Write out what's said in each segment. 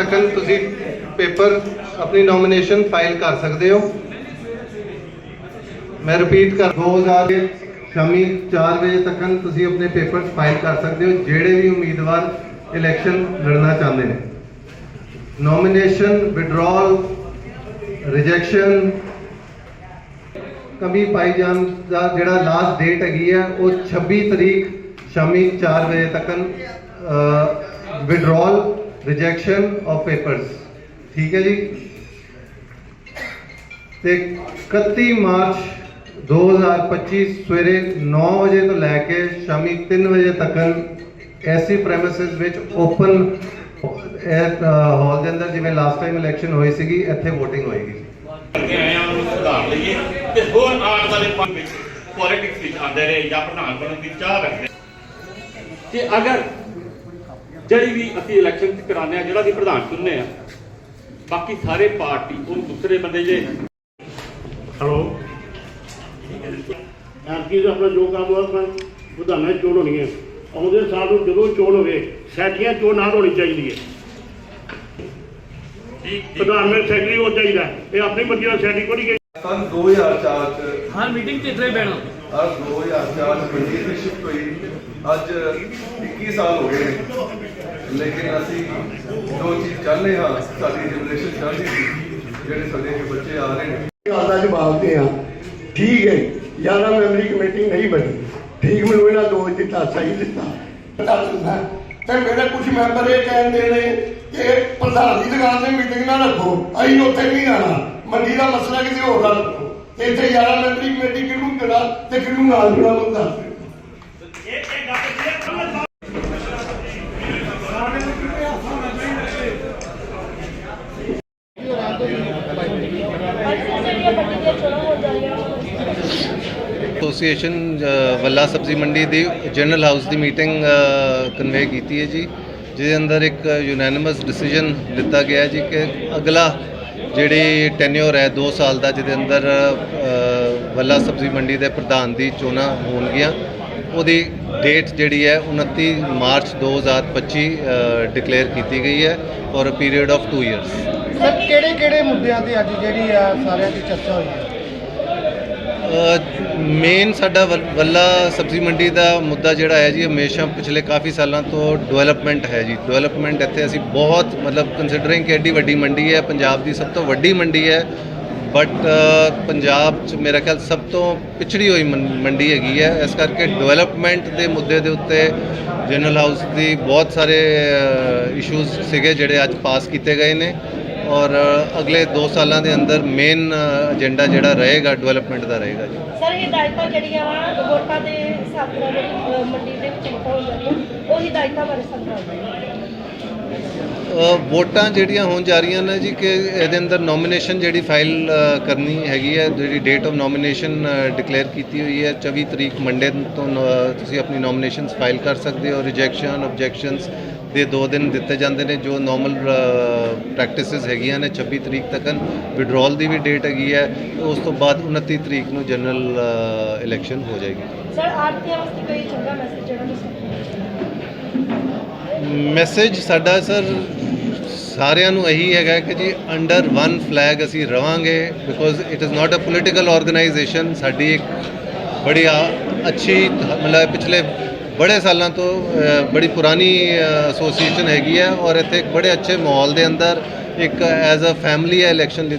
4 ਤੱਕ ਤੁਸੀਂ ਪੇਪਰ ਆਪਣੀ ਨੋਮੀਨੇਸ਼ਨ ਫਾਈਲ ਕਰ ਸਕਦੇ ਹੋ। ਮੈਂ ਰਿਪੀਟ ਕਰ 2000 ਸ਼ਾਮੀ 4 ਵਜੇ ਤੱਕ ਤੁਸੀਂ ਆਪਣੇ ਪੇਪਰ ਫਾਈਲ ਕਰ ਸਕਦੇ ਹੋ, ਜਿਹੜੇ ਵੀ ਉਮੀਦਵਾਰ ਇਲੈਕਸ਼ਨ ਲੜਨਾ ਚਾਹੁੰਦੇ ਨੇ। ਨੋਮੀਨੇਸ਼ਨ ਵਿਡਰਾਲ ਰਿਜੈਕਸ਼ਨ ਕਮੀ ਪਾਈ ਜਾਣ ਦਾ ਜਿਹੜਾ ਲਾਸਟ ਡੇਟ ਹੈਗੀ ਹੈ ਉਹ 26 ਤਰੀਕ ਸ਼ਾਮੀ 4 ਵਜੇ ਤੱਕ ਵਿਡਰਾਲ ਰਿਜੈਕਸ਼ਨ ਆਫ ਪੇਪਰਸ ਠੀਕ ਹੈ ਜੀ? ਤੇ 31 ਮਾਰਚ 2025 ਸਵੇਰੇ 9 ਵਜੇ ਤੋਂ ਲੈ ਕੇ ਸ਼ਾਮੀ 3 ਵਜੇ ਤੱਕ ਐਸੀ ਪ੍ਰੈਮਿਸਿਸ ਵਿੱਚ ਓਪਨ ਹਾਲ ਦੇ ਅੰਦਰ ਜਿਵੇਂ ਲਾਸਟ ਟਾਈਮ ਇਲੈਕਸ਼ਨ ਹੋਈ ਸੀਗੀ, ਇੱਥੇ VOTING ਹੋਏਗੀ। ਕਰਦੇ ਆਏ ਆ ਉਹਨੂੰ ਸੁਧਾਰ ਲਈਏ। ਤੇ ਹੋਰ ਆਉਣ ਵਾਲੇ ਪੰਜ ਵਿੱਚ ਪੋਲਿਟਿਕਸ ਵਿੱਚ ਆਉਂਦੇ ਰਹੇ ਜਾਂ ਪ੍ਰਧਾਨ ਬਣਨ ਦੀ ਚਾਹ ਰੱਖਦੇ ਕਿ ਅਗਰ ਜਿਹੜੀ ਵੀ ਅਸੀਂ ਇਲੈਕਸ਼ਨ ਚ ਕਰਾਉਂਦੇ ਆ ਜਿਹੜਾ ਅਸੀਂ ਪ੍ਰਧਾਨ ਚੁਣਨੇ ਆ ਬਾਕੀ ਸਾਰੇ ਪਾਰਟੀ ਉਹ ਦੂਸਰੇ ਬੰਦੇ ਜੇ। ਹੈਲੋ। ਐਤਕੀ ਦਾ ਆਪਣਾ ਜੋ ਕੰਮ ਹੋਇਆ 'ਚ ਚੋਣ ਹੋਣੀ ਹੈ ਆਉਂਦੇ ਸਾਲ ਨੂੰ ਜਦੋਂ ਚੋਣ ਹੋਵੇ ਸੈਟੀਆਂ ਚੋਣ ਨਾਲ ਹੋਣੀ ਚਾਹੀਦੀ ਹੈ ਪ੍ਰਧਾਨ ਮੈਂ ਸੈਕਟਰੀ ਹੋ ਚਾਹੀਦਾ। ਹੈ। ਇਹ ਆਪਣੀ ਮਰਜ਼ੀ ਨਾਲ ਸੈਕਟਰੀ ਕੋਈ ਨਹੀਂ ਸਨ 2004 ਚ ਹਰ ਮੀਟਿੰਗ 'ਚ ਇਤਰੇ ਬਹਿਣਾ। ਅੱਜ 2004 ਚ ਮੰਡੀ ਦੀ ਸ਼ਿਫਟ ਹੋਈ। ਅੱਜ 21 ਸਾਲ ਹੋ ਗਏ ਨੇ। ਲੇਕਿਨ ਅਸੀਂ ਜੋ ਚੀਜ਼ ਚਾਹੁੰਦੇ ਹਾਂ ਸਾਡੀ ਜਨਰੇਸ਼ਨ ਚਾਹੁੰਦੀ ਸੀ ਜਿਹੜੇ ਸਾਡੇ ਇਹ ਬੱਚੇ ਆ ਰਹੇ ਨੇ। ਗੱਲ ਦਾ ਜਵਾਬ ਦੇ ਆ ਠੀਕ ਹੈ 11 ਮੈਂਬਰੀ ਕਮੇਟੀ ਨਹੀਂ ਬਣੀ। ਠੀਕ ਮੈਨੂੰ ਇਹਨਾਂ ਦੋ ਦਿੱਤਾ ਸਹੀ ਦਿੱਤਾ। ਦੱਸ ਤੇ ਮੇਰੇ ਕੁਝ ਮੈਂਬਰ ਇਹ ਕਹਿੰਦੇ ਨੇ ਕਿ ਪ੍ਰਧਾਨ ਦੀ ਦੁਕਾਨ ਤੇ ਮੀਟਿੰਗ ਨਾ ਰੱਖੋ। ਅਸੀਂ ਉੱਥੇ ਨਹੀਂ ਜਾਣਾ। ਮੰਡੀ ਦਾ ਮਸਲਾ ਕਿਸੇ ਹੋਰ ਦਾ ਰੱਖੋ ਇੱਥੇ 11 ਮੈਂਬਰੀ ਕਮੇਟੀ ਕਿਹਨੂੰ ਦੇਣਾ ਤੇ ਕਿਹਨੂੰ ਨਾਲ ਜੁੜਾ ਮੈਨੂੰ ਦੱਸ ਦਿਓ ਐਸੋਸੀਏਸ਼ਨ ਵੱਲਾ ਸਬਜ਼ੀ ਮੰਡੀ ਦੀ ਜਨਰਲ ਹਾਊਸ ਦੀ ਮੀਟਿੰਗ ਕਨਵੇ ਕੀਤੀ ਹੈ ਜੀ, ਜਿਹਦੇ ਅੰਦਰ ਇੱਕ ਯੂਨੈਨਿਮਸ ਡਿਸੀਜਨ ਦਿੱਤਾ ਗਿਆ ਜੀ ਕਿ ਅਗਲਾ ਜਿਹੜੀ ਟੈਨਿਓਰ ਹੈ 2 ਸਾਲ ਦਾ, ਜਿਹਦੇ ਅੰਦਰ ਵੱਲਾ ਸਬਜ਼ੀ ਮੰਡੀ ਦੇ ਪ੍ਰਧਾਨ ਦੀ ਚੋਣਾਂ ਹੋਣਗੀਆਂ। ਉਹਦੀ ਡੇਟ ਜਿਹੜੀ ਹੈ 29 ਮਾਰਚ 2025 ਡਿਕਲੇਅਰ ਕੀਤੀ ਗਈ ਹੈ ਔਰ ਪੀਰੀਅਡ ਆਫ 2 ਇਅਰਸ ਸਰ, ਕਿਹੜੇ ਕਿਹੜੇ ਮੁੱਦਿਆਂ ਤੇ ਅੱਜ ਜਿਹੜੀ ਆ ਸਾਰਿਆਂ ਦੀ ਚਰਚਾ ਹੋਈ ਹੈ? ਮੇਨ ਸਾਡਾ ਵੱਲ- ਵੱਲਾ ਸਬਜ਼ੀ ਮੰਡੀ ਦਾ ਮੁੱਦਾ ਜਿਹੜਾ ਹੈ ਜੀ, ਹਮੇਸ਼ਾ ਪਿਛਲੇ ਕਾਫੀ ਸਾਲਾਂ ਤੋਂ ਡਿਵੈਲਪਮੈਂਟ ਹੈ ਜੀ। ਡਿਵੈਲਪਮੈਂਟ ਇੱਥੇ ਅਸੀਂ ਬਹੁਤ, ਮਤਲਬ ਕੰਸੀਡਰਿੰਗ ਕਿ ਐਡੀ ਵੱਡੀ ਮੰਡੀ ਹੈ, ਪੰਜਾਬ ਦੀ ਸਭ ਤੋਂ ਵੱਡੀ ਮੰਡੀ ਹੈ। ਬਟ ਪੰਜਾਬ 'ਚ ਮੇਰਾ ਖਿਆਲ ਸਭ ਤੋਂ ਪਿਛੜੀ ਹੋਈ ਮੰ- ਮੰਡੀ ਹੈਗੀ ਹੈ। ਇਸ ਕਰਕੇ ਡਿਵੈਲਪਮੈਂਟ ਦੇ ਮੁੱਦੇ ਦੇ ਉੱਤੇ ਜਨਰਲ ਹਾਊਸ ਦੀ ਬਹੁਤ ਸਾਰੇ ਇਸ਼ੂਜ਼ ਸੀਗੇ ਜਿਹੜੇ ਅੱਜ ਪਾਸ ਕੀਤੇ ਗਏ ਨੇ। ਔਰ ਅਗਲੇ 2 ਸਾਲਾਂ ਦੇ ਅੰਦਰ ਮੇਨ ਏਜੰਡਾ ਜਿਹੜਾ ਰਹੇਗਾ ਡਿਵੈਲਪਮੈਂਟ ਦਾ ਰਹੇਗਾ ਜੀ। ਸਰ ਹਿਦਾਇਤਾਂ ਜਿਹੜੀਆਂ ਵਾ, ਵੋਟਾਂ ਦੇ ਹਿਸਾਬ ਨਾਲ ਮੰਡੀ ਦੇ ਵਿੱਚ ਹੋ ਜਾਂਦੀਆਂ ਉਹ ਹਦਾਇਤਾਂ ਬਾਰੇ ਸਮਝਾਓ ਵੋਟਾਂ ਜਿਹੜੀਆਂ ਹੋਣ ਜਾ ਰਹੀਆਂ ਨੇ ਜੀ, ਕਿ ਇਹਦੇ ਅੰਦਰ ਨੋਮੀਨੇਸ਼ਨ ਜਿਹੜੀ ਫਾਈਲ ਕਰਨੀ ਹੈਗੀ ਹੈ, ਜਿਹੜੀ ਡੇਟ ਆਫ ਨੋਮੀਨੇਸ਼ਨ ਡਿਕਲੇਅਰ ਕੀਤੀ ਹੋਈ ਹੈ 24 ਤਰੀਕ ਮੰਡੇ ਤੋਂ ਨੋ- ਤੁਸੀਂ ਆਪਣੀ ਨੋਮੀਨੇਸ਼ਨਸ ਫਾਈਲ ਕਰ ਸਕਦੇ ਹੋ ਰਿਜੈਕਸ਼ਨ ਆਬਜੈਕਸ਼ਨਸ ਦੇ 2 ਦਿਨ ਦਿੱਤੇ ਜਾਂਦੇ ਨੇ, ਜੋ ਨਾਰਮਲ ਪ੍ਰੈਕਟਿਸਿਸ ਹੈਗੀਆਂ ਨੇ 26 ਤਰੀਕ ਤੱਕ ਵਿਡਰਾਲ ਦੀ ਵੀ ਡੇਟ ਹੈਗੀ ਹੈ ਉਸ ਤੋਂ ਬਾਅਦ 29 ਤਰੀਕ ਨੂੰ ਜਨਰਲ ਇਲੈਕਸ਼ਨ ਹੋ ਜਾਏਗੀ। ਸਰ ਆਰਤੀਆਂ ਵਾਸਤੇ ਕੋਈ ਚੰਗਾ ਮੈਸੇਜ ਜਿਹੜਾ ਤੁਸੀਂ ਮੈਸੇਜ ਸਾਡਾ ਸਰ ਸਾਰਿਆਂ ਨੂੰ ਇਹੀ ਹੈਗਾ ਕਿ ਜੀ ਅੰਡਰ ਵਨ ਫਲੈਗ ਅਸੀਂ ਰਵਾਂਗੇ because it is not a political organisation ਸਾਡੀ ਇੱਕ ਬੜੀ ਆ- ਅੱਛੀ ਮਤਲਬ ਪਿਛਲੇ ਬੜੇ ਸਾਲਾਂ ਤੋਂ ਬੜੀ ਪੁਰਾਣੀ ਐਸੋਸੀਏਸ਼ਨ ਹੈਗੀ ਹੈ ਔਰ ਇੱਥੇ ਇੱਕ ਬੜੇ ਅੱਛੇ ਮਾਹੌਲ ਦੇ ਅੰਦਰ ਇੱਕ ਐਜ਼ ਅ ਫੈਮਿਲੀ ਇਲੈਕਸ਼ਨ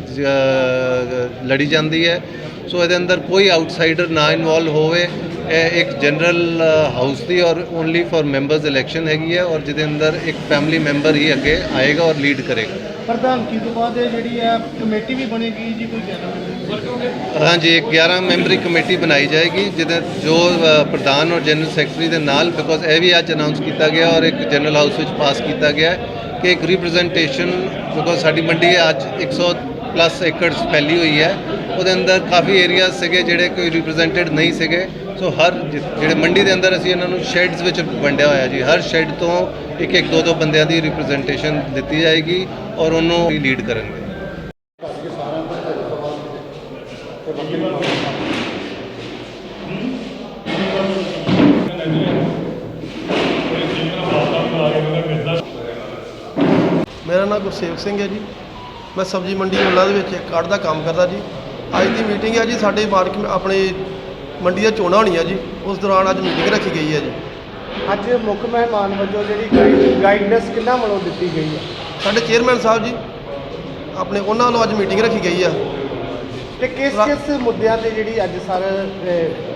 ਲੜੀ ਜਾਂਦੀ ਹੈ। ਸੋ ਇਹਦੇ ਅੰਦਰ ਕੋਈ ਆਊਟਸਾਈਡਰ ਨਾ ਇਨਵੋਲਵ ਹੋਵੇ। ਇਹ ਇੱਕ ਜਨਰਲ ਹਾਊਸ ਦੀ ਔਰ ਓਨਲੀ ਫॉर ਮੈਂਬਰਸ ਇਲੈਕਸ਼ਨ ਹੈਗੀ ਹੈ ਔਰ ਜਿਹਦੇ ਅੰਦਰ ਇੱਕ ਫੈਮਿਲੀ ਮੈਂਬਰ ਹੀ ਅੱਗੇ ਆਏਗਾ ਔਰ ਲੀਡ ਕਰੇਗਾ। ਪ੍ਰਧਾਨਗੀ ਤੋਂ ਬਾਅਦ ਇਹ ਜਿਹੜੀ ਆ ਕਮੇਟੀ ਵੀ ਬਣੇਗੀ ਜੀ ਕੋਈ ਕਹਿਣਾ ਹਾਂਜੀ ਇੱਕ 11 ਮੈਂਬਰੀ ਕਮੇਟੀ ਬਣਾਈ ਜਾਏਗੀ ਜਿਹਦੇ ਜੋ ਪ੍ਰਧਾਨ ਔਰ ਜਨਰਲ ਸੈਕਟਰੀ ਦੇ ਨਾਲ ਬਿਕੋਜ਼ ਇਹ ਵੀ ਅੱਜ ਅਨਾਉਂਸ ਕੀਤਾ ਗਿਆ ਔਰ ਇੱਕ ਜਨਰਲ ਹਾਊਸ ਵਿੱਚ ਪਾਸ ਕੀਤਾ ਗਿਆ ਹੈ ਕਿ ਇੱਕ ਰਿਪਰੈਜ਼ੈਂਟੇਸ਼ਨ ਬਿਕੋਜ਼ ਸਾਡੀ ਮੰਡੀ ਅੱਜ 100 ਪਲੱਸ ਏਕੜ ਫੈਲੀ ਹੋਈ ਹੈ ਉਹਦੇ ਅੰਦਰ ਕਾਫੀ ਏਰੀਆਜ਼ ਸੀਗੇ ਜਿਹੜੇ ਕੋਈ ਰਿਪਰੈਜ਼ੈਂਟਡ ਨਹੀਂ ਸੀਗੇ। ਸੋ ਹਰ ਜਿ- ਜਿਹੜੇ ਮੰਡੀ ਦੇ ਅੰਦਰ ਅਸੀਂ ਇਹਨਾਂ ਨੂੰ ਸ਼ੈਡਸ ਵਿੱਚ ਵੰਡਿਆ ਹੋਇਆ ਜੀ, ਹਰ ਸ਼ੈਡ ਤੋਂ ਇੱਕ ਇੱਕ ਦੋ ਦੋ ਬੰਦਿਆਂ ਦੀ ਰਿਪਰੈਜ਼ੈਂਟੇਸ਼ਨ ਦਿੱਤੀ ਜਾਏਗੀ ਔਰ ਉਹਨੂੰ ਲੀਡ ਕਰਨਗੇ। ਮੇਰਾ ਨਾਮ ਗੁਰਸੇਵਕ ਸਿੰਘ ਹੈ ਜੀ। ਮੈਂ ਸਬਜ਼ੀ ਮੰਡੀ ਮੁੱਲਾ ਦੇ ਵਿੱਚ ਇੱਕ ਕਾਰਡ ਦਾ ਕੰਮ ਕਰਦਾ ਜੀ। ਅੱਜ ਦੀ ਮੀਟਿੰਗ ਹੈ ਜੀ, ਸਾਡੇ ਮਾਰਕੀਟ ਆਪਣੇ ਮੰਡੀ ਦੀਆਂ ਚੋਣਾਂ ਹੋਣੀਆਂ ਜੀ। ਉਸ ਦੌਰਾਨ ਅੱਜ ਮੀਟਿੰਗ ਰੱਖੀ ਗਈ ਹੈ ਜੀ। ਅੱਜ ਮੁੱਖ ਮਹਿਮਾਨ ਵਜੋਂ ਜਿਹੜੀ ਗਾਈਡਨੈਸ ਕਿੰਨਾ ਵੱਲੋਂ ਦਿੱਤੀ ਗਈ ਹੈ? ਸਾਡੇ ਚੇਅਰਮੈਨ ਸਾਹਿਬ ਜੀ ਆਪਣੇ ਉਹਨਾਂ ਵੱਲੋਂ ਅੱਜ ਮੀਟਿੰਗ ਰੱਖੀ ਗਈ ਆ। ਤੇ ਕਿਸ ਕਿਸ ਮੁੱਦਿਆਂ ਤੇ ਜਿਹੜੀ ਅੱਜ ਸਰ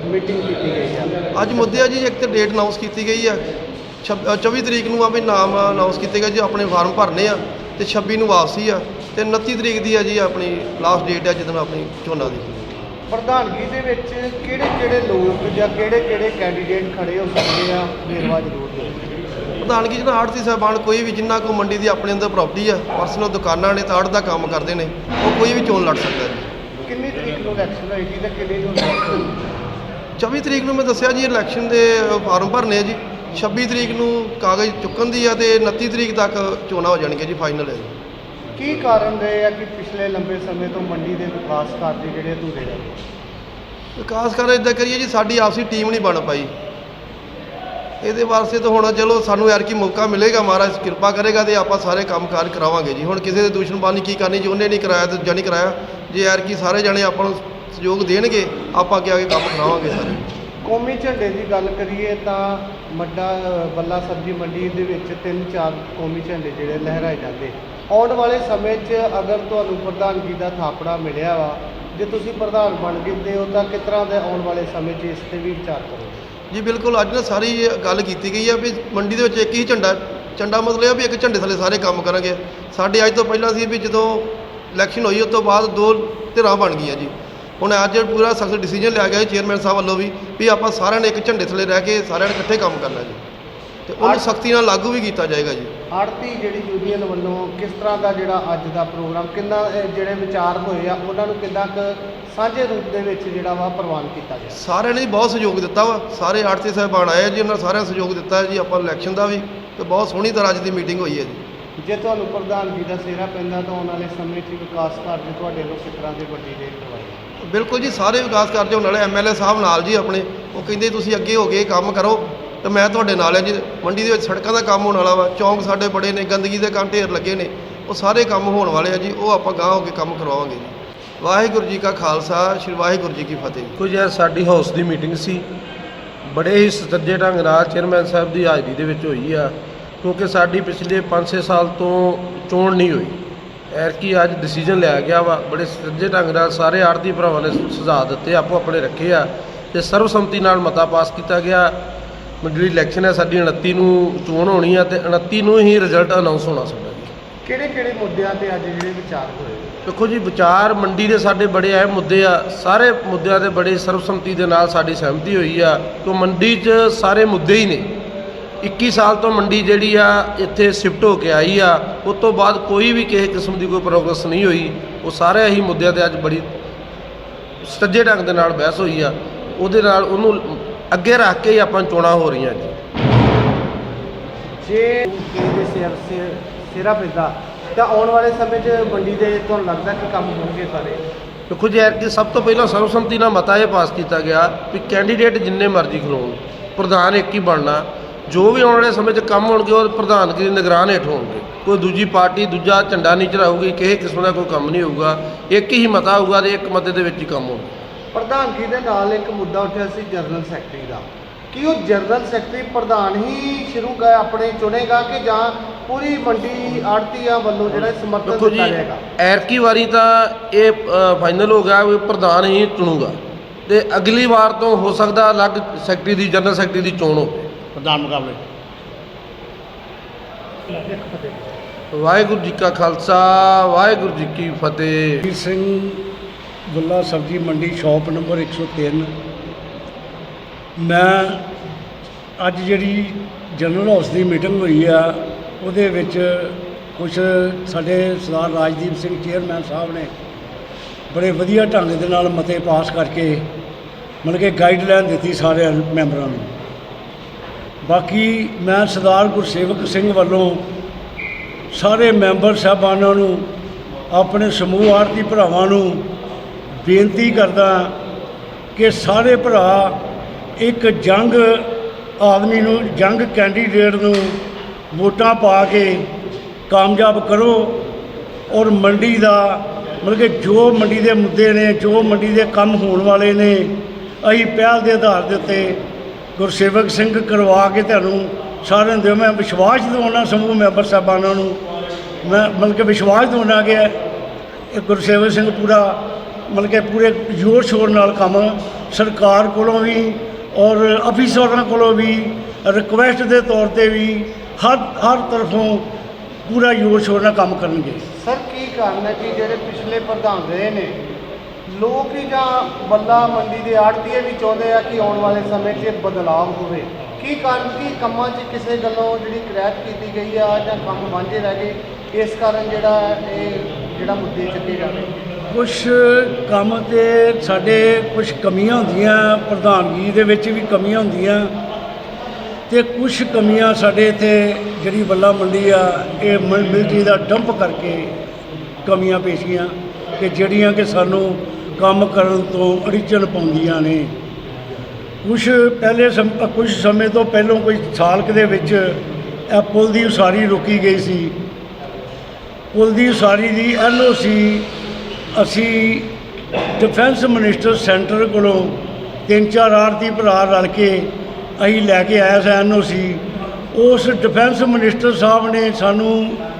ਮੀਟਿੰਗ ਕੀਤੀ ਗਈ ਹੈ ਅੱਜ ਮੁੱਦੇ ਆ ਜੀ ਇੱਕ ਤੇ ਡੇਟ ਅਨਾਉਂਸ ਕੀਤੀ ਗਈ ਆ। ਛਬ- ਅ, 24 ਤਰੀਕ ਨੂੰ ਆ ਵੀ ਨਾਮ ਅਨਾਉਂਸ ਕੀਤੇ ਗਏ ਜੀ ਆਪਣੇ ਫਾਰਮ ਭਰਨੇ ਆ ਤੇ 26 ਨੂੰ ਵਾਪਸੀ ਆ। ਤੇ 29 ਤਰੀਕ ਦੀ ਆ ਜੀ ਆਪਣੀ ਲਾਸਟ ਡੇਟ ਆ ਜਦੋਂ ਆਪਣੀ ਝੋਨਾ ਦੀ। ਪ੍ਰਧਾਨਗੀ ਦੇ ਵਿੱਚ ਕਿਹੜੇ ਕਿਹੜੇ ਲੋਕ ਜਾਂ ਕਿਹੜੇ ਕਿਹੜੇ ਕੈਂਡੀਡੇਟ ਖੜੇ ਹੋ ਸਕਦੇ ਆ? ਵੇਰਵਾ ਜ਼ਰੂਰ ਦਿਓ। ਪ੍ਰਧਾਨਗੀ ਜਿਹੜਾ ਆੜਤੀ ਸਾਹਿਬਾਨ ਕੋਈ ਵੀ ਜਿੰਨਾ ਕੋ ਮੰਡੀ ਦੀ ਆਪਣੇ ਅੰਦਰ ਪ੍ਰਾਪਰਟੀ ਆ ਪਰਸਨਲ ਦੁਕਾਨਾਂ ਨੇ ਤਾਂ ਆੜਤ ਦਾ ਕੰਮ ਕਰਦੇ ਨੇ ਉਹ ਕੋਈ ਵੀ ਚੋਣ ਲੜ ਸਕਦਾ ਜੀ। ਕਿੰਨੀ ਤਰੀਕ ਨੂੰ ਇਲੈਕਸ਼ਨ ਹੋਏਗੀ ਤੇ ਕਿੰਨੀ ਨੂੰ election? 24 ਤਰੀਕ ਨੂੰ ਮੈਂ ਦੱਸਿਆ ਜੀ ਇਲੈਕਸ਼ਨ ਦੇ ਫਾਰਮ ਭਰਨੇ ਆ ਜੀ। 26 ਤਰੀਕ ਨੂੰ ਕਾਗਜ਼ ਚੁੱਕਣ ਦੀ ਆ ਤੇ 29 ਤਰੀਕ ਤੱਕ ਚੋਣਾਂ ਹੋ ਜਾਣਗੀਆਂ ਜੀ ਫਾਈਨਲ ਹੈ ਜੀ। ਕੀ ਕਾਰਨ ਰਹੇ ਆ ਕਿ ਪਿਛਲੇ ਲੰਬੇ ਸਮੇਂ ਤੋਂ ਮੰਡੀ ਦੇ ਵਿਕਾਸ ਕਾਰਜ ਜਿਹੜੇ ਅਧੂਰੇ ਰਹੇ? ਵਿਕਾਸ ਕਰ ਇਦਾਂ ਕਰੀਏ ਜੀ ਸਾਡੀ ਆਪਸੀ ਟੀਮ ਨਹੀਂ ਬਣ ਪਾਈ। ਇਹਦੇ ਵਾਸਤੇ ਤਾਂ ਹੁਣ ਚਲੋ ਸਾਨੂੰ ਯਾਰ ਕੀ ਮੌਕਾ ਮਿਲੇਗਾ ਮਹਾਰਾਜ ਕਿਰਪਾ ਕਰੇਗਾ ਤੇ ਆਪਾਂ ਸਾਰੇ ਕੰਮਕਾਰ ਕਰਾਵਾਂਗੇ ਜੀ। ਹੁਣ ਕਿਸੇ ਦੇ ਦੁਸ਼ਮਣਬਾਨੀ ਕੀ ਕਰਨੀ ਜੀ ਉਹਨੇ ਨਹੀਂ ਕਰਾਇਆ ਤੇ ਜਾਨੀ ਕਰਾਇਆ। ਜੇ ਯਾਰ ਕੀ ਸਾਰੇ ਜਣੇ ਆਪਾਂ ਨੂੰ ਸਹਿਯੋਗ ਦੇਣਗੇ ਆਪਾਂ ਅੱਗੇ ਕੇ ਕੰਮ ਕਰਾਵਾਂਗੇ ਸਾਰੇ। ਕੌਮੀ ਝੰਡੇ ਦੀ ਗੱਲ ਕਰੀਏ ਤਾਂ ਮੱਡਾ ਬੱਲਾ ਸਬਜ਼ੀ ਮੰਡੀ ਦੇ ਵਿੱਚ ਤਿੰਨ ਚਾਰ ਕੌਮੀ ਝੰਡੇ ਜਿਹੜੇ ਲਹਿਰਾਏ ਜਾਂਦੇ। ਆਉਣ ਵਾਲੇ ਸਮੇਂ 'ਚ ਅਗਰ ਤੁਹਾਨੂੰ ਪ੍ਰਧਾਨਗੀ ਦਾ ਥਾਪੜਾ ਮਿਲਿਆ ਵਾ ਜੇ ਤੁਸੀਂ ਪ੍ਰਧਾਨ ਬਣ ਗਏ ਹੋ ਤਾਂ ਕਿਸ ਤਰ੍ਹਾਂ ਦੇ ਆਉਣ ਵਾਲੇ ਸਮੇਂ 'ਚ ਇਸ ਤੇ ਵੀ ਵਿਚਾਰ ਕਰੋਗੇ? ਜੀ ਬਿਲਕੁਲ ਅੱਜ ਨਾ ਸਾਰੀ ਇਹ ਗੱਲ ਕੀਤੀ ਗਈ ਆ ਵੀ ਮੰਡੀ ਦੇ ਵਿੱਚ ਇੱਕ ਹੀ ਝੰਡਾ ਝੰਡਾ ਮਤਲਬ ਇਹ ਆ ਵੀ ਇੱਕ ਝੰਡੇ ਥੱਲੇ ਸਾਰੇ ਕੰਮ ਕਰਾਂਗੇ। ਸਾਡੇ ਅੱਜ ਤੋਂ ਪਹਿਲਾਂ ਸੀ ਵੀ ਜਦੋਂ ਇਲੈਕਸ਼ਨ ਹੋਈ ਉਸ ਤੋਂ ਬਾਅਦ ਦੋ ਧਿਰਾਂ ਬਣ ਗਈਆਂ ਜੀ। ਹੁਣ ਅੱਜ ਪੂਰਾ ਸਖਤ ਡਿਸੀਜਨ ਲਿਆ ਗਿਆ ਚੇਅਰਮੈਨ ਸਾਹਿਬ ਵੱਲੋਂ ਵੀ ਵੀ ਆਪਾਂ ਸਾਰਿਆਂ ਨੇ ਇੱਕ ਝੰਡੇ ਥੱਲੇ ਰਹਿ ਕੇ ਸਾਰਿਆਂ ਨੇ ਇਕੱਠੇ ਕੰਮ ਕਰਨਾ ਜੀ। ਤੇ ਉਹਨੂੰ ਸਖਤੀ ਨਾਲ ਲਾਗੂ ਵੀ ਕੀਤਾ ਜਾਏਗਾ ਜੀ। ਆੜਤੀ ਜਿਹੜੀ ਯੂਨੀਅਨ ਵੱਲੋਂ ਕਿਸ ਤਰ੍ਹਾਂ ਦਾ ਜਿਹੜਾ ਅੱਜ ਦਾ ਪ੍ਰੋਗਰਾਮ ਕਿੰਨਾ ਜਿਹੜੇ ਵਿਚਾਰ ਹੋਏ ਆ ਉਹਨਾਂ ਨੂੰ ਕਿੰਨਾ ਕੁ ਸਾਂਝੇ ਰੂਪ ਦੇ ਵਿੱਚ ਜਿਹੜਾ ਵਾ ਪ੍ਰਵਾਨ ਕੀਤਾ ਗਿਆ? ਸਾਰਿਆਂ ਨੇ ਜੀ ਬਹੁਤ ਸਹਿਯੋਗ ਦਿੱਤਾ ਵਾ। ਸਾਰੇ ਆੜਤੀ ਸਾਹਿਬਾਨ ਆਏ ਜੀ ਉਹਨਾਂ ਸਾਰਿਆਂ ਨੇ ਸਹਿਯੋਗ ਦਿੱਤਾ ਜੀ ਆਪਾਂ ਇਲੈਕਸ਼ਨ ਦਾ ਵੀ ਤੇ ਬਹੁਤ ਸੋਹਣੀ ਤਰ੍ਹਾਂ ਅੱਜ ਦੀ ਮੀਟਿੰਗ ਹੋਈ ਹੈ ਜੀ। ਜੇ ਤੁਹਾਨੂੰ ਪ੍ਰਧਾਨਗੀ ਦਾ ਸਿਹਰਾ ਪੈਂਦਾ ਤਾਂ ਆਉਣ ਵਾਲੇ ਸਮੇਂ 'ਚ ਵਿਕਾਸ ਕਾਰਜ ਤੁਹਾਡੇ ਵੱਲੋਂ ਕਿਸ ਤਰ੍ਹਾਂ ਦੇ ਵੱਡੀ ਦੇ ਕਰਵਾਏ? ਬਿਲਕੁਲ ਜੀ ਸਾਰੇ ਵਿਕਾਸ ਕਾਰਜ ਹੋਣ ਵਾਲੇ ਐਮਐਲਏ ਸਾਹਿਬ ਨਾਲ ਜੀ ਆਪਣੇ। ਉਹ ਕਹਿੰਦੇ ਤੁਸੀਂ ਅੱਗੇ ਹੋ ਗਏ ਕੰਮ ਕਰੋ ਤੇ ਮੈਂ ਤੁਹਾਡੇ ਨਾਲ ਹਾਂ ਜੀ। ਮੰਡੀ ਦੇ ਵਿੱਚ ਸੜਕਾਂ ਦਾ ਕੰਮ ਹੋਣ ਵਾਲਾ ਵਾ, ਚੌਂਕ ਸਾਡੇ ਬੜੇ ਨੇ, ਗੰਦਗੀ ਦੇ ਕੰਮ ਢੇਰ ਲੱਗੇ ਨੇ। ਉਹ ਸਾਰੇ ਕੰਮ ਹੋਣ ਵਾਲੇ ਆ ਜੀ, ਉਹ ਆਪਾਂ ਗਾਂਹ ਹੋ ਕੇ ਕੰਮ ਕਰਵਾਵਾਂਗੇ ਜੀ। ਵਾਹਿਗੁਰੂ ਜੀ ਕਾ ਖਾਲਸਾ, ਸ੍ਰੀ ਵਾਹਿਗੁਰੂ ਜੀ ਕੀ ਫਤਿਹ। ਕੁਝ ਇਹ ਸਾਡੀ ਹਾਊਸ ਦੀ ਮੀਟਿੰਗ ਸੀ। ਬੜੇ ਹੀ ਸਤੱਜੇ ਢੰਗ ਨਾਲ ਚੇਅਰਮੈਨ ਸਾਹਿਬ ਦੀ ਹਾਜ਼ਰੀ ਦੇ ਵਿੱਚ ਹੋਈ ਆ, ਕਿਉਂਕਿ ਸਾਡੀ ਪਿਛਲੇ 5-6 ਸਾਲ ਤੋਂ ਚੋਣ ਨਹੀਂ ਹੋਈ। ਐਰਕੀ ਅੱਜ ਡਿਸੀਜਨ ਲਿਆ ਗਿਆ ਵਾ। ਬੜੇ ਸੁਚੱਜੇ ਢੰਗ ਨਾਲ ਸਾਰੇ ਆੜਤੀ ਭਰਾਵਾਂ ਨੇ ਸੁਝਾਅ ਦਿੱਤੇ ਆਪੋ ਆਪਣੇ ਰੱਖੇ ਆ। ਤੇ ਸਰਬਸੰਮਤੀ ਨਾਲ ਮਤਾ ਪਾਸ ਕੀਤਾ ਗਿਆ। ਜਿਹੜੀ ਇਲੈਕਸ਼ਨ ਹੈ ਸਾਡੀ 29 ਨੂੰ ਚੋਣ ਹੋਣੀ ਆ ਤੇ 29 ਨੂੰ ਹੀ ਰਿਜ਼ਲਟ ਅਨਾਉਂਸ ਹੋਣਾ ਸਾਡਾ ਕਿਹੜੇ ਕਿਹੜੇ ਮੁੱਦਿਆਂ ਤੇ ਅੱਜ ਜਿਹੜੇ ਵਿਚਾਰ ਹੋਏ? ਦੇਖੋ ਜੀ ਵਿਚਾਰ ਮੰਡੀ ਦੇ ਸਾਡੇ ਬੜੇ ਅਹਿਮ ਮੁੱਦੇ ਆ। ਸਾਰੇ ਮੁੱਦਿਆਂ ਦੇ ਬੜੇ ਸਰਬਸੰਮਤੀ ਦੇ ਨਾਲ ਸਾਡੀ ਸਹਿਮਤੀ ਹੋਈ ਆ ਕਿ ਮੰਡੀ 'ਚ ਸਾਰੇ ਮੁੱਦੇ ਹੀ ਨੇ। 21 ਸਾਲ ਤੋਂ ਮੰਡੀ ਜਿਹੜੀ ਆ ਇੱਥੇ ਸ਼ਿਫਟ ਹੋ ਕੇ ਆਈ ਆ। ਉਸ ਤੋਂ ਬਾਅਦ ਕੋਈ ਵੀ ਕਿਸੇ ਕਿਸਮ ਦੀ ਕੋਈ ਪ੍ਰੋਗਰੈਸ ਨਹੀਂ ਹੋਈ। ਉਹ ਸਾਰੇ ਹੀ ਮੁੱਦਿਆਂ ਤੇ ਅੱਜ ਬੜੀ ਸੱਜੇ ਢੰਗ ਦੇ ਨਾਲ ਬਹਿਸ ਹੋਈ ਆ। ਉਹਦੇ ਨਾਲ ਉਹਨੂੰ ਅੱਗੇ ਰੱਖ ਕੇ ਹੀ ਆਪਾਂ ਚੋਣਾਂ ਹੋ ਰਹੀਆਂ ਜੀ। ਜੇ ਕਿਸੇ ਦੇ ਸਿਰ ਸਿਰ ਸਿਰਾ ਪੈਂਦਾ ਤਾਂ ਆਉਣ ਵਾਲੇ ਸਮੇਂ 'ਚ ਮੰਡੀ ਦੇ ਤੁਹਾਨੂੰ ਲੱਗਦਾ ਕਿ ਕੰਮ ਹੋਣਗੇ ਸਾਰੇ? ਦੇਖੋ ਜੀ ਐਤਕੀ ਸਭ ਤੋਂ ਪਹਿਲਾਂ ਸਰਵਸੰਮਤੀ ਨਾਲ ਮਤਾ ਇਹ ਪਾਸ ਕੀਤਾ ਗਿਆ ਵੀ ਕੈਂਡੀਡੇਟ ਜਿੰਨੇ ਮਰਜ਼ੀ ਖਲੋਣ ਪ੍ਰਧਾਨ ਇੱਕ ਹੀ ਬਣਨਾ। ਜੋ ਵੀ ਆਉਣ ਵਾਲੇ ਸਮੇਂ 'ਚ ਕੰਮ ਹੋਣਗੇ ਉਹ ਪ੍ਰਧਾਨਗੀ ਦੀ ਨਿਗਰਾਨ ਹੇਠ ਹੋਣਗੇ। ਕੋਈ ਦੂਜੀ ਪਾਰਟੀ ਦੂਜਾ ਝੰਡਾ ਨਹੀਂ ਚੜਾਊਗੀ ਕਿਸੇ ਕਿਸਮ ਦਾ ਕੋਈ ਕੰਮ ਨਹੀਂ ਹੋਊਗਾ। ਇੱਕ ਹੀ ਮਤਾ ਹੋਊਗਾ ਤੇ ਇੱਕ ਮਤੇ ਦੇ ਵਿੱਚ ਹੀ ਕੰਮ ਹੋਊਗਾ। ਪ੍ਰਧਾਨਗੀ ਦੇ ਨਾਲ ਇੱਕ ਮੁੱਦਾ ਉੱਠਿਆ ਸੀ ਜਨਰਲ ਸੈਕਟਰੀ ਦਾ। ਕੀ ਉਹ ਜਨਰਲ ਸੈਕਟਰੀ ਪ੍ਰਧਾਨ ਹੀ ਸ਼ੁਰੂ ਕਰ ਆਪਣੇ ਚੁਣੇਗਾ ਕਿ ਜਾਂ ਪੂਰੀ ਮੰਡੀ ਆੜਤੀਆਂ ਵੱਲੋਂ ਜਿਹੜਾ ਸਮਰਥਨ ਦੇਖੋ ਜੀ ਦਿੱਤਾ ਜਾਏਗਾ? ਐਰਕੀ ਵਾਰੀ ਤਾਂ ਇਹ ਫਾਈਨਲ ਹੋ ਗਿਆ ਵੀ ਪ੍ਰਧਾਨ ਹੀ ਚੁਣੂਗਾ। ਤੇ ਅਗਲੀ ਵਾਰ ਤੋਂ ਹੋ ਸਕਦਾ ਅਲੱਗ ਸੈਕਟਰੀ ਦੀ ਜਨਰਲ ਸੈਕਟਰੀ ਦੀ ਚੋਣ ਹੋਵੇ। ਪ੍ਰਧਾਨ ਮੁਕਾਬਲੇ। ਵਾਹਿਗੁਰੂ ਜੀ ਕਾ ਖਾਲਸਾ ਵਾਹਿਗੁਰੂ ਜੀ ਕੀ ਫਤਿਹ। ਵੀਰ ਸਿੰਘ ਗੁੱਲਾ ਸਬਜ਼ੀ ਮੰਡੀ ਸ਼ਾਪ ਨੰਬਰ 103 ਮੈਂ ਅੱਜ ਜਿਹੜੀ ਜਨਰਲ ਹਾਊਸ ਦੀ ਮੀਟਿੰਗ ਹੋਈ ਆ, ਉਹਦੇ ਵਿੱਚ ਕੁਝ ਸਾਡੇ ਸਰਦਾਰ ਰਾਜਦੀਪ ਸਿੰਘ ਚੇਅਰਮੈਨ ਸਾਹਿਬ ਨੇ ਬੜੇ ਵਧੀਆ ਢੰਗ ਦੇ ਨਾਲ ਮਤੇ ਪਾਸ ਕਰਕੇ ਮਤਲਬ ਕਿ ਗਾਈਡਲਾਈਨ ਦਿੱਤੀ ਸਾਰੇ ਮੈਂਬਰਾਂ ਨੂੰ। ਬਾਕੀ ਮੈਂ ਸਰਦਾਰ ਗੁਰਸੇਵਕ ਸਿੰਘ ਵੱਲੋਂ ਸਾਰੇ ਮੈਂਬਰ ਸਾਹਿਬਾਨਾਂ ਨੂੰ, ਆਪਣੇ ਸਮੂਹ ਆਰਤੀ ਭਰਾਵਾਂ ਨੂੰ ਬੇਨਤੀ ਕਰਦਾ ਕਿ ਸਾਰੇ ਭਰਾ ਇੱਕ ਜੰਗ ਆਦਮੀ ਨੂੰ, ਜੰਗ ਕੈਂਡੀਡੇਟ ਨੂੰ ਵੋਟਾਂ ਪਾ ਕੇ ਕਾਮਯਾਬ ਕਰੋ ਔਰ ਮੰਡੀ ਦਾ, ਮਤਲਬ ਕਿ ਜੋ ਮੰਡੀ ਦੇ ਮੁੱਦੇ ਨੇ, ਜੋ ਮੰਡੀ ਦੇ ਕੰਮ ਹੋਣ ਵਾਲੇ ਨੇ, ਅਸੀਂ ਪਹਿਲ ਦੇ ਆਧਾਰ ਦੇ ਉੱਤੇ ਗੁਰਸੇਵਕ ਸਿੰਘ ਕਰਵਾ ਕੇ ਤੁਹਾਨੂੰ ਸਾਰਿਆਂ ਦੇ ਮੈਂ ਵਿਸ਼ਵਾਸ ਦਿਵਾਉਣਾ ਸਮੂਹ ਮੈਂਬਰ ਸਾਹਿਬਾਨਾਂ ਨੂੰ। ਮੈਂ ਮਤਲਬ ਕਿ ਵਿਸ਼ਵਾਸ ਦਿਵਾਉਣਾ ਕਿ ਗੁਰਸੇਵਕ ਸਿੰਘ ਪੂਰਾ ਮਤਲਬ ਕਿ ਪੂਰੇ ਜ਼ੋਰ ਸ਼ੋਰ ਨਾਲ ਕੰਮ ਸਰਕਾਰ ਕੋਲੋਂ ਵੀ ਔਰ ਅਫੀਸਰਾਂ ਕੋਲੋਂ ਵੀ ਰਿਕੁਐਸਟ ਦੇ ਤੌਰ ਤੇ ਵੀ ਹਰ ਹਰ ਤਰਫੋਂ ਪੂਰਾ ਜ਼ੋਰ ਸ਼ੋਰ ਨਾਲ ਕੰਮ ਕਰਨਗੇ। ਸਰ, ਕੀ ਕਾਰਨ ਹੈ ਕਿ ਜਿਹੜੇ ਪਿਛਲੇ ਪ੍ਰਧਾਨ ਰਹੇ ਨੇ, ਲੋਕ ਹੀ ਜਾਂ ਬੱਲਾ ਮੰਡੀ ਦੇ ਆੜਤੀਏ ਵੀ ਚਾਹੁੰਦੇ ਆ ਕਿ ਆਉਣ ਵਾਲੇ ਸਮੇਂ 'ਚ ਬਦਲਾਅ ਹੋਵੇ? ਕੀ ਕਾਰਨ, ਕੀ ਕੰਮਾਂ 'ਚ ਕਿਸੇ ਗੱਲੋਂ ਜਿਹੜੀ ਕ੍ਰੈਕ ਕੀਤੀ ਗਈ ਆ ਜਾਂ ਕੰਮ ਵਾਂਝੇ ਰਹਿ ਗਏ? ਇਸ ਕਾਰਨ ਜਿਹੜਾ ਇਹ, ਜਿਹੜਾ ਮੁੱਦੇ ਚੱਕੇ ਜਾ ਰਹੇ ਕੁਝ ਕੰਮ ਤੇ ਸਾਡੇ ਕੁਝ ਕਮੀਆਂ ਹੁੰਦੀਆਂ, ਪ੍ਰਧਾਨਗੀ ਦੇ ਵਿੱਚ ਵੀ ਕਮੀਆਂ ਹੁੰਦੀਆਂ ਤੇ ਕੁਝ ਕਮੀਆਂ ਸਾਡੇ ਇੱਥੇ ਜਿਹੜੀ ਬੱਲਾ ਮੰਡੀ ਆ, ਇਹ ਮਿਲਟਰੀ ਦਾ ਡੰਪ ਕਰਕੇ ਕਮੀਆਂ ਪੇਸ਼ੀਆਂ ਕਿ ਜਿਹੜੀਆਂ ਕਿ ਸਾਨੂੰ ਕੰਮ ਕਰਨ ਤੋਂ ਅੜਚਨ ਪਾਉਂਦੀਆਂ ਨੇ। ਕੁਝ ਪਹਿਲੇ ਸਮ ਕੁਝ ਸਮੇਂ ਤੋਂ ਪਹਿਲਾਂ ਕੋਈ ਸਾਲ ਕੁ ਦੇ ਵਿੱਚ ਇਹ ਪੁਲ ਦੀ ਉਸਾਰੀ ਰੁਕੀ ਗਈ ਸੀ। ਪੁਲ ਦੀ ਉਸਾਰੀ ਦੀ ਐਨਓਸੀ ਅਸੀਂ ਡਿਫੈਂਸ ਮਿਨਿਸਟਰ ਸੈਂਟਰ ਕੋਲੋਂ ਤਿੰਨ ਚਾਰ ਆਰਤੀ ਭਰਾ ਰਲ ਕੇ ਅਸੀਂ ਲੈ ਕੇ ਆਇਆ ਸੀ ਐਨਓਸੀ। ਉਸ ਡਿਫੈਂਸ ਮਿਨਿਸਟਰ ਸਾਹਿਬ ਨੇ ਸਾਨੂੰ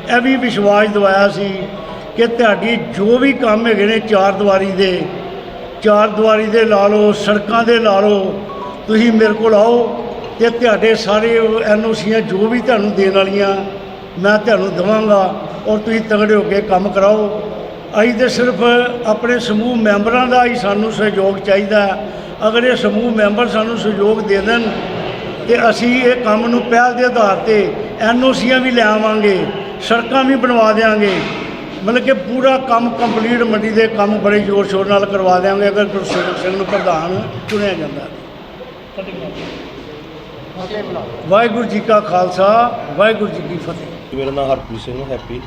ਇਹ ਵੀ ਵਿਸ਼ਵਾਸ ਦਿਵਾਇਆ ਸੀ ਕਿ ਤੁਹਾਡੀ ਜੋ ਵੀ ਕੰਮ ਹੈਗੇ ਨੇ ਚਾਰ ਦੀਵਾਰੀ ਦੇ, ਚਾਰ ਦੀਵਾਰੀ ਦੇ ਲਾ ਲਓ, ਸੜਕਾਂ ਦੇ ਲਾ ਲਓ, ਤੁਸੀਂ ਮੇਰੇ ਕੋਲ ਆਓ ਤੇ ਤੁਹਾਡੇ ਸਾਰੇ ਐਨਓਸੀਆਂ ਜੋ ਵੀ ਤੁਹਾਨੂੰ ਦੇਣ ਵਾਲੀਆਂ ਮੈਂ ਤੁਹਾਨੂੰ ਦੇਵਾਂਗਾ ਔਰ ਤੁਸੀਂ ਤਗੜੇ ਹੋ ਕੇ ਕੰਮ ਕਰਾਓ। ਅਸੀਂ ਤੇ ਸਿਰਫ ਆਪਣੇ ਸਮੂਹ ਮੈਂਬਰਾਂ ਦਾ ਹੀ ਸਾਨੂੰ ਸਹਿਯੋਗ ਚਾਹੀਦਾ। ਅਗਰ ਇਹ ਸਮੂਹ ਮੈਂਬਰ ਸਾਨੂੰ ਸਹਿਯੋਗ ਦੇ ਦੇਣ, ਤੇ ਅਸੀਂ ਇਹ ਕੰਮ ਨੂੰ ਪਹਿਲ ਦੇ ਆਧਾਰ ਤੇ ਐਨਓਸੀਆਂ ਵੀ ਲੈ ਆਵਾਂਗੇ, ਸੜਕਾਂ ਵੀ ਬਣਵਾ ਦੇਵਾਂਗੇ ਮਤਲਬ ਕਿ ਪੂਰਾ ਕੰਮ ਕੰਪਲੀਟ ਮੰਡੀ ਦੇ ਕੰਮ ਬੜੇ ਜ਼ੋਰ ਸ਼ੋਰ ਨਾਲ ਕਰਵਾ ਦੇਵਾਂਗੇ ਅਗਰ ਗੁਰਸੇਵਕ ਸਿੰਘ ਨੂੰ ਪ੍ਰਧਾਨ ਚੁਣਿਆ ਜਾਂਦਾ। ਵਾਹਿਗੁਰੂ ਜੀ ਕਾ ਖਾਲਸਾ, ਵਾਹਿਗੁਰੂ ਜੀ ਕੀ ਫਤਿਹ। ਮੇਰਾ ਨਾਮ ਹਰਪ੍ਰੀਤ ਸਿੰਘ, ਹੈਪੀ।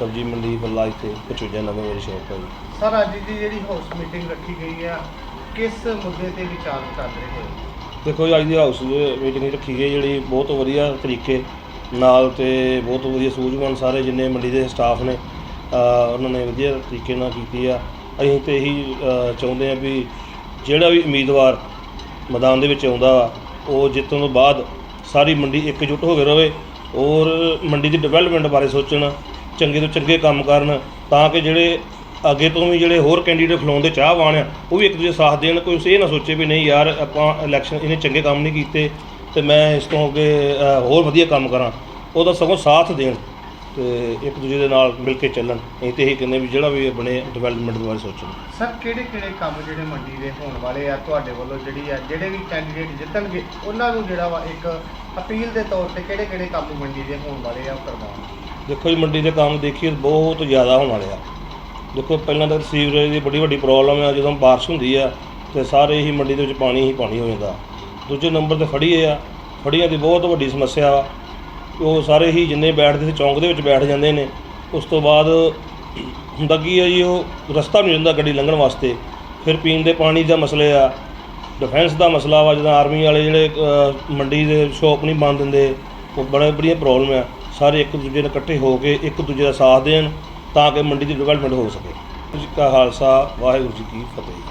ਸਬਜੀ ਮੰਡੀ ਬੱਲਾ ਇੱਥੇ ਪਚੂਜਾ ਨਵੇਂ ਮੇਰੀ ਸ਼ੌਪ ਹੈ ਜੀ ਸਰ ਅੱਜ ਦੀ ਜਿਹੜੀ ਹਾਊਸ ਮੀਟਿੰਗ ਰੱਖੀ ਗਈ ਆ ਕਿਸ ਮੁੱਦੇ ਤੇ ਵਿਚਾਰ ਕਰ ਰਹੇ ਹੋ? ਦੇਖੋ ਜੀ ਅੱਜ ਦੀ ਹਾਊਸ ਮੀਟਿੰਗ ਰੱਖੀ ਗਈ ਜਿਹੜੀ ਬਹੁਤ ਵਧੀਆ ਤਰੀਕੇ ਨਾਲ ਤੇ ਬਹੁਤ ਵਧੀਆ ਸੂਝਵਾਨ ਸਾਰੇ ਜਿੰਨੇ ਮੰਡੀ ਦੇ ਸਟਾਫ ਨੇ ਅਹ ਉਹਨਾਂ ਨੇ ਵਧੀਆ ਤਰੀਕੇ ਨਾਲ ਕੀਤੀ ਆ। ਅਸੀਂ ਤੇ ਇਹੀ ਅਹ ਚਾਹੁੰਦੇ ਆ ਵੀ ਜਿਹੜਾ ਵੀ ਉਮੀਦਵਾਰ ਮੈਦਾਨ ਦੇ ਵਿੱਚ ਆਉਂਦਾ ਵਾ ਉਹ ਜਿੱਤਣ ਤੋਂ ਬਾਅਦ ਸਾਰੀ ਮੰਡੀ ਇਕਜੁੱਟ ਹੋ ਕੇ ਰਵੇ ਔਰ ਮੰਡੀ ਦੀ ਡਿਵੈਲਪਮੈਂਟ ਬਾਰੇ ਸੋਚਣ ਚੰਗੇ ਤੋਂ ਚੰਗੇ ਕੰਮ ਕਰਨ, ਤਾਂ ਕਿ ਜਿਹੜੇ ਅੱਗੇ ਤੋਂ ਵੀ ਜਿਹੜੇ ਹੋਰ ਕੈਂਡੀਡੇਟ ਖਲੋਣ ਦੇ ਚਾਹਵਾਨ ਆ, ਉਹ ਵੀ ਇੱਕ ਦੂਜੇ ਸਾਥ ਦੇਣ। ਕੋਈ ਇਹ ਨਾ ਸੋਚੇ ਵੀ ਨਹੀਂ ਯਾਰ, ਆਪਾਂ ਇਲੈਕਸ਼ਨ ਇਹਨੇ ਚੰਗੇ ਕੰਮ ਨਹੀਂ ਕੀਤੇ ਤੇ ਮੈਂ ਇਸ ਤੋਂ ਅੱਗੇ ਹੋਰ ਵਧੀਆ ਕੰਮ ਕਰਾਂ। ਉਹਦਾ ਸਗੋਂ ਸਾਥ ਦੇਣ ਤੇ ਇੱਕ ਦੂਜੇ ਦੇ ਨਾਲ ਮਿਲ ਕੇ ਚੱਲਣ। ਅਸੀਂ ਤੇ ਇਹ ਕਹਿੰਦੇ ਵੀ ਜਿਹੜਾ ਵੀ ਬਣੇ ਡਿਵੈਲਪਮੈਂਟ ਬਾਰੇ ਸੋਚਣ। ਸਰ, ਕਿਹੜੇ ਕਿਹੜੇ ਕੰਮ ਜਿਹੜੇ ਮੰਡੀ ਦੇ ਹੋਣ ਵਾਲੇ ਆ ਤੁਹਾਡੇ ਵੱਲੋਂ ਜਿਹੜੀ ਆ, ਜਿਹੜੇ ਵੀ ਕੈਂਡੀਡੇਟ ਜਿੱਤਣਗੇ, ਉਹਨਾਂ ਨੂੰ ਜਿਹੜਾ ਵਾ ਇੱਕ ਅਪੀਲ ਦੇ ਤੌਰ ਤੇ ਕਿਹੜੇ ਕਿਹੜੇ ਕੰਮ ਮੰਡੀ ਦੇ ਹੋਣ ਵਾਲੇ ਆ ਉਹ ਕਰਵਾਉਣ? ਦੇਖੋ ਜੀ, ਮੰਡੀ ਦੇ ਕੰਮ ਦੇਖੀਏ, ਬਹੁਤ ਜ਼ਿਆਦਾ ਹੋਣ ਵਾਲੇ ਆ। ਦੇਖੋ, ਪਹਿਲਾਂ ਤਾਂ ਸੀਵਰੇਜ ਦੀ ਬੜੀ ਵੱਡੀ ਪ੍ਰੋਬਲਮ ਆ, ਜਦੋਂ ਬਾਰਿਸ਼ ਹੁੰਦੀ ਆ, ਤੇ ਸਾਰੇ ਹੀ ਮੰਡੀ ਦੇ ਵਿੱਚ ਪਾਣੀ ਹੀ ਪਾਣੀ ਹੋ ਜਾਂਦਾ। ਦੂਜੇ ਨੰਬਰ ਤੇ ਫੜੀਏ ਆ, ਫੜੀਆਂ ਦੀ ਬਹੁਤ ਵੱਡੀ ਸਮੱਸਿਆ ਵਾ। ਉਹ ਸਾਰੇ ਹੀ ਜਿੰਨੇ ਬੈਠਦੇ ਸੀ, ਚੌਂਕ ਦੇ ਵਿੱਚ ਬੈਠ ਜਾਂਦੇ ਨੇ। ਉਸ ਤੋਂ ਬਾਅਦ ਹੁੰਦਾ ਕੀ ਆ ਜੀ, ਉਹ ਰਸਤਾ ਨਹੀਂ ਹੁੰਦਾ ਗੱਡੀ ਲੰਘਣ ਵਾਸਤੇ। ਫਿਰ ਪੀਣ ਦੇ ਪਾਣੀ ਦਾ ਮਸਲੇ ਆ। ਡਿਫੈਂਸ ਦਾ ਮਸਲਾ ਵਾ, ਜਦੋਂ ਆਰਮੀ ਵਾਲੇ ਜਿਹੜੇ ਮੰਡੀ ਦੇ ਸ਼ੋਪ ਨਹੀਂ ਬੰਦ ਦਿੰਦੇ, ਉਹ ਬੜੇ ਬੜੀਆਂ ਪ੍ਰੋਬਲਮ ਆ। ਸਾਰੇ ਇੱਕ ਦੂਜੇ ਨਾਲ ਇਕੱਠੇ ਹੋ ਕੇ ਇੱਕ ਦੂਜੇ ਦਾ ਸਾਥ ਦੇਣ ਤਾਂ ਕਿ ਮੰਡੀ ਦੀ ਡਿਵੈਲਪਮੈਂਟ ਹੋ ਸਕੇ। ਜੀ ਕਾ ਖਾਲਸਾ, ਵਾਹਿਗੁਰੂ ਜੀ ਕੀ ਫਤਿਹ।